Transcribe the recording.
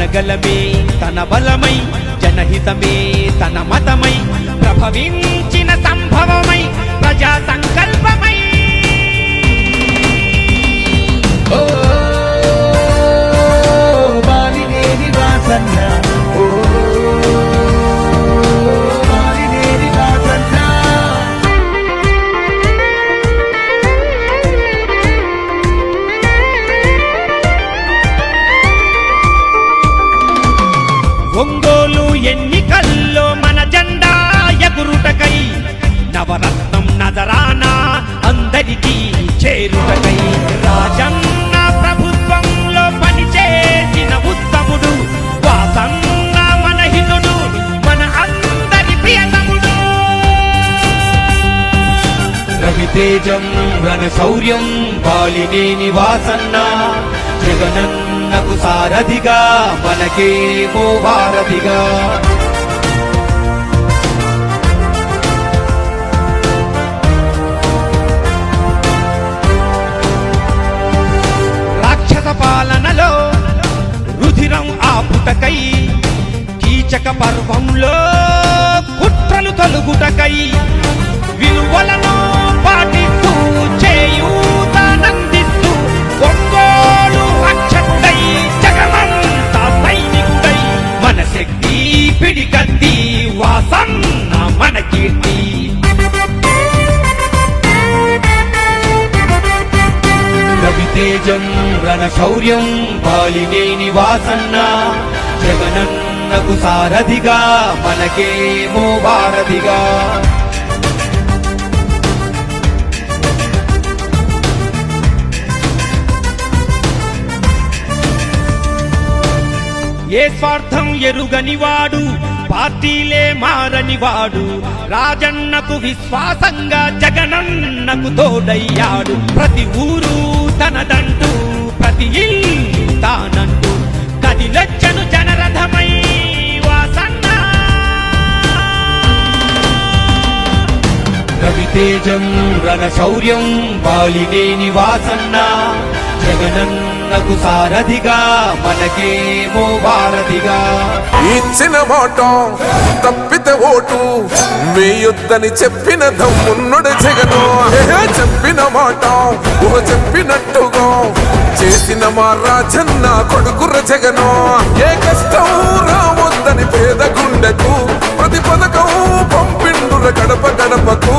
జనగలమే తన బలమై జనహితమే తన మతమై ప్రభవించిన చేరుటకై రాజన్న ప్రభుత్వంలో పనిచేసిన ఉత్తముడు వాసన్న మన హితుడు మన అందరి ప్రియతముడు. రవితేజం రణ శౌర్యం బాలినేని వాసన్న జగనన్నకు సారథిగా మనకేమో భారతిగా. ఆపుటకై కీచక పర్వంలో కుట్రలు తొలుగుటకై విలువలను పాటిస్తూ చేయూతనందిస్తూ ఒక్కోడు రక్షకుడై జగమంతా సైనికుడై మన శక్తి పిడికత్తి వాసన్న మన కీర్తి. రవితేజం రణ శౌర్యం బాలినేని వాసన్న. జగనన్నకు సారథిగా మనకేమో భారతిగా. ఏ స్వార్థం ఎరుగని వాడు పార్టీలే మారని వాడు రాజన్నకు విశ్వాసంగా జగనన్నకు తోడయ్యాడు. ప్రతి ఊరు తనదంటూ ప్రతి ఇల్లు రవితేజం రణ శౌర్యం బాలినేని వాసన్న జగనన్నకు సారథిగా మనకేమో వారధిగా ఇచ్చిన మాట తప్పిత ఓటు వేయొద్దని చెప్పిన దమ్మున్నడు జగను. చెప్పిన మాట ఊహ చెప్పినట్టుగా చేసిన మా రాజన్న కొడుకుర జగను. ఏ కష్టం రావద్దని పేద గుండెకు ప్రతి పథకం పంపిండుర గడప గడపకు.